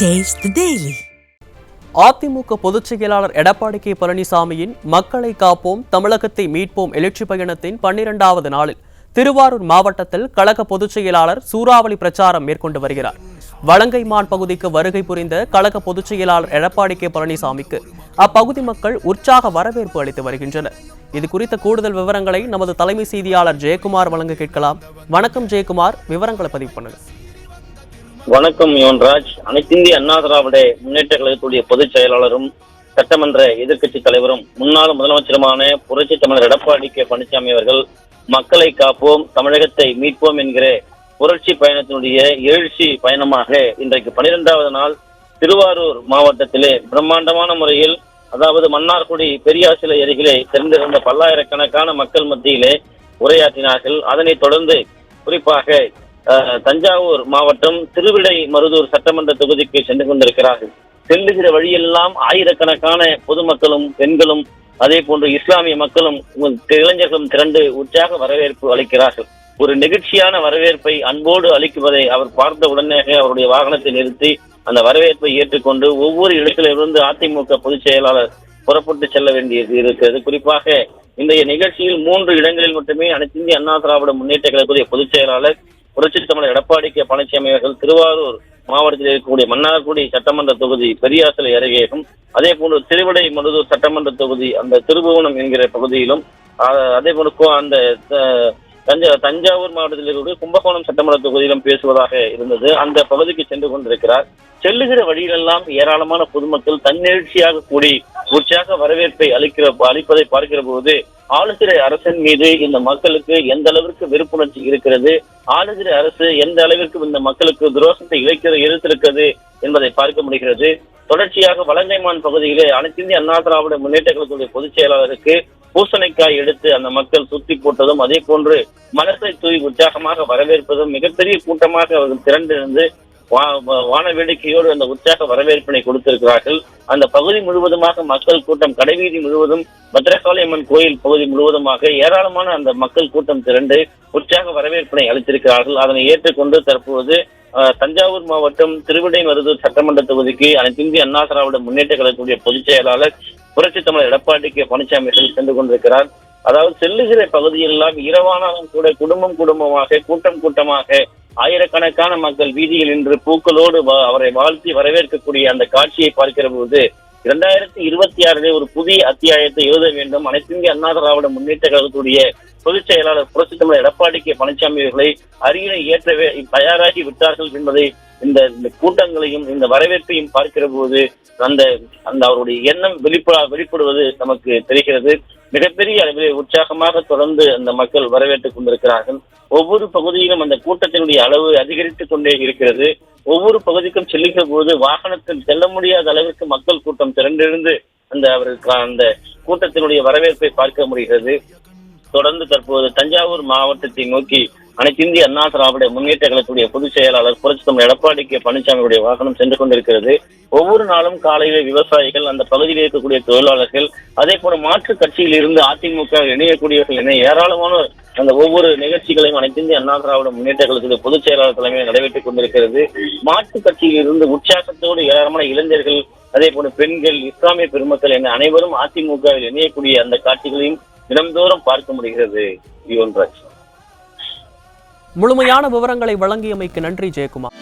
Taste daily AIADMK பொதுச் செயலாளர் Edappadi K. பழனிசாமியின் மக்களை காப்போம் தமிழகத்தை மீட்போம் எழுச்சி பயணத்தின் பன்னிரெண்டாவது நாளில் திருவாரூர் மாவட்டத்தில் கழக பொதுச் செயலாளர் சூறாவளி பிரச்சாரம் மேற்கொண்டு வருகிறார். வலங்கைமான் பகுதிக்கு வருகை புரிந்த கழக பொதுச் செயலாளர் எடப்பாடி கே. பழனிசாமிக்கு அப்பகுதி மக்கள் உற்சாக வரவேற்பு அளித்து வருகின்றனர். இது குறித்த கூடுதல் விவரங்களை நமது தலைமை செய்தியாளர் ஜெயக்குமார் வழங்க கேட்கலாம். வணக்கம் ஜெயக்குமார் விவரங்களை பதிவு பண்ணுங்கள். வணக்கம் யோன்ராஜ் அனைத்திந்திய அண்ணா திராவிட முன்னேற்ற கழகத்துடைய பொதுச் செயலாளரும் சட்டமன்ற எதிர்க்கட்சி தலைவரும் முன்னாள் முதலமைச்சருமான புரட்சி தமிழர் எடப்பாடி கே. பழனிசாமி அவர்கள் மக்களை காப்போம் தமிழகத்தை மீட்போம் என்கிற புரட்சி பயணத்தினுடைய எழுச்சி பயணமாக இன்றைக்கு பனிரெண்டாவது நாள் திருவாரூர் மாவட்டத்திலே பிரம்மாண்டமான முறையில் அதாவது மன்னார்குடி பெரியார் சிலை அருகிலே தெரிந்திருந்த பல்லாயிரக்கணக்கான மக்கள் மத்தியிலே உரையாற்றினார்கள். அதனைத் தொடர்ந்து குறிப்பாக தஞ்சாவூர் மாவட்டம் திருவிடை மருதூர் சட்டமன்ற தொகுதிக்கு சென்று கொண்டிருக்கிறார்கள். செல்லுகிற வழியெல்லாம் ஆயிரக்கணக்கான பொதுமக்களும் பெண்களும் அதே போன்று இஸ்லாமிய மக்களும் இளைஞர்களும் திரண்டு உற்சாக வரவேற்பு அளிக்கிறார்கள். ஒரு நெகிழ்ச்சியான வரவேற்பை அன்போடு அளிக்குவதை அவர் பார்த்த உடனே அவருடைய வாகனத்தை நிறுத்தி அந்த வரவேற்பை ஏற்றுக்கொண்டு ஒவ்வொரு இடத்திலிருந்து அதிமுக பொதுச் செயலாளர் புறப்பட்டு செல்ல வேண்டியது இருக்கிறது. குறிப்பாக இன்றைய நிகழ்ச்சியில் மூன்று இடங்களில் மட்டுமே அனைத்து இந்திய அண்ணா திராவிட முன்னேற்ற கழகத்துடைய பொதுச் செயலாளர் புரட்சி தமிழர் எடப்பாடி கே. பழனிசாமி அவர்கள் திருவாரூர் மாவட்டத்தில் இருக்கக்கூடிய மன்னார்குடி சட்டமன்ற தொகுதி பெரியாசலை அருகேயும் அதே போன்று திருவிடை மருதூர் சட்டமன்ற தொகுதி அந்த திருபுவனம் என்கிற பகுதியிலும் அதே போன்று அந்த தஞ்சா தஞ்சாவூர் மாவட்டத்தில் இருக்கக்கூடிய கும்பகோணம் சட்டமன்ற தொகுதியிலும் பேசுவதாக இருந்தது. அந்த பகுதிக்கு சென்று கொண்டிருக்கிறார். செல்லுகிற வழியிலெல்லாம் ஏராளமான பொதுமக்கள் தன்னெழுச்சியாக கூடி உற்சாக வரவேற்பை அளிக்கிற அளிப்பதை பார்க்கிற போது ஆளுகிற அரசின் மீது இந்த மக்களுக்கு எந்த அளவிற்கு விருப்புணர்ச்சி இருக்கிறது? ஆளுகிற அரசு எந்த அளவிற்கு இந்த மக்களுக்கு துரோகத்தை இழைக்கிற இருந்திருக்கிறது என்பதை பார்க்க முடிகிறது. தொடர்ச்சியாக வலங்கைமான் பகுதியிலே அனைத்து இந்திய அண்ணா திராவிட முன்னேற்ற கழகத்துடைய பொதுச் செயலாளருக்கு பூசணிக்காய் எடுத்து அந்த மக்கள் சுத்தி போட்டதும் அதே போன்று மலர்களை தூவி உற்சாகமாக வரவேற்பதும் மிகப்பெரிய கூட்டமாக அவர்கள் திரண்டிருந்து வான வேடிக்கையோடு அந்த உற்சாக வரவேற்பினை கொடுத்திருக்கிறார்கள். அந்த பகுதி முழுவதுமாக மக்கள் கூட்டம் கடைவீதி முழுவதும் பத்ரகாளி அம்மன் கோயில் பகுதி முழுவதுமாக ஏராளமான அந்த மக்கள் கூட்டம் திரண்டு உற்சாக வரவேற்பினை அளித்திருக்கிறார்கள். அதனை ஏற்றுக்கொண்டு தற்போது தஞ்சாவூர் மாவட்டம் திருவிடைமருதூர் சட்டமன்ற தொகுதிக்கு அனைத்து இந்திய அண்ணா திராவிட முன்னேற்ற கழகத்துடைய பொதுச் செயலாளர் புரட்சி தமிழர் எடப்பாடி கே. பழனிசாமி சென்று கொண்டிருக்கிறார். அதாவது செல்லுகிற பகுதியெல்லாம் இரவானாலும் கூட குடும்பம் குடும்பமாக கூட்டம் கூட்டமாக ஆயிரக்கணக்கான மக்கள் வீதியில் நின்று பூக்களோடு வா- அவரை வாழ்த்தி வரவேற்கக்கூடிய அந்த காட்சியை பார்க்கிற போது இரண்டாயிரத்தி இருபத்தி ஆறிலே ஒரு புதிய அத்தியாயத்தை எழுத வேண்டும். அனைத்து இந்திய அண்ணா திராவிட முன்னேற்ற கழகத்துடைய பொதுச் செயலாளர் புரட்சி தமிழர் எடப்பாடி கே பழனிசாமி அவர்களை அருகிலே ஏற்றவே தயாராகி விட்டார்கள் என்பதை இந்த இந்த கூட்டங்களையும் இந்த வரவேற்பையும் பார்க்கிற போது அந்த அந்த அவருடைய எண்ணம் வெளிப்பட வெளிப்படுவது நமக்கு தெரிகிறது. மிகப்பெரிய அளவிலே உற்சாகமாக தொடர்ந்து அந்த மக்கள் வரவேற்றுக் கொண்டிருக்கிறார்கள். ஒவ்வொரு பகுதியிலும் அந்த கூட்டத்தினுடைய அளவு அதிகரித்துக் கொண்டே இருக்கிறது. ஒவ்வொரு பகுதிக்கும் செல்லுகிற போது வாகனத்தில் செல்ல முடியாத அளவிற்கு மக்கள் கூட்டம் திரண்டிருந்து அந்த அவருக்கு அந்த கூட்டத்தினுடைய வரவேற்பை பார்க்க முடிகிறது. தொடர்ந்து தற்போது தஞ்சாவூர் மாவட்டத்தை நோக்கி அனைத்து இந்திய அண்ணா திராவிட முன்னேற்ற கழகத்துடைய பொதுச் செயலாளர் புரட்சி தமிழர் எடப்பாடி கே பழனிசாமியுடைய வாகனம் சென்று கொண்டிருக்கிறது. ஒவ்வொரு நாளும் காலையிலே விவசாயிகள் அந்த பகுதியில் இருக்கக்கூடிய தொழிலாளர்கள் அதே போல மாற்றுக் கட்சியில் இருந்து அதிமுக இணையக்கூடியவர்கள் என ஏராளமான அந்த ஒவ்வொரு நிகழ்ச்சிகளையும் அனைத்து இந்திய அண்ணா திராவிட முன்னேற்ற கழகத்துடைய பொதுச் செயலாளர் தலைமையில் நடைபெற்றுக் கொண்டிருக்கிறது. மாற்று கட்சியில் இருந்து உற்சாகத்தோடு ஏராளமான இளைஞர்கள் அதே போல பெண்கள் இஸ்லாமிய பெருமக்கள் என அனைவரும் அதிமுகவில் இணையக்கூடிய அந்த காட்சிகளையும் தினம்தோறும் பார்க்க முடிகிறது. யுவன்ராஜ் முழுமையான விவரங்களை வழங்கியமைக்கு நன்றி ஜெயக்குமார்.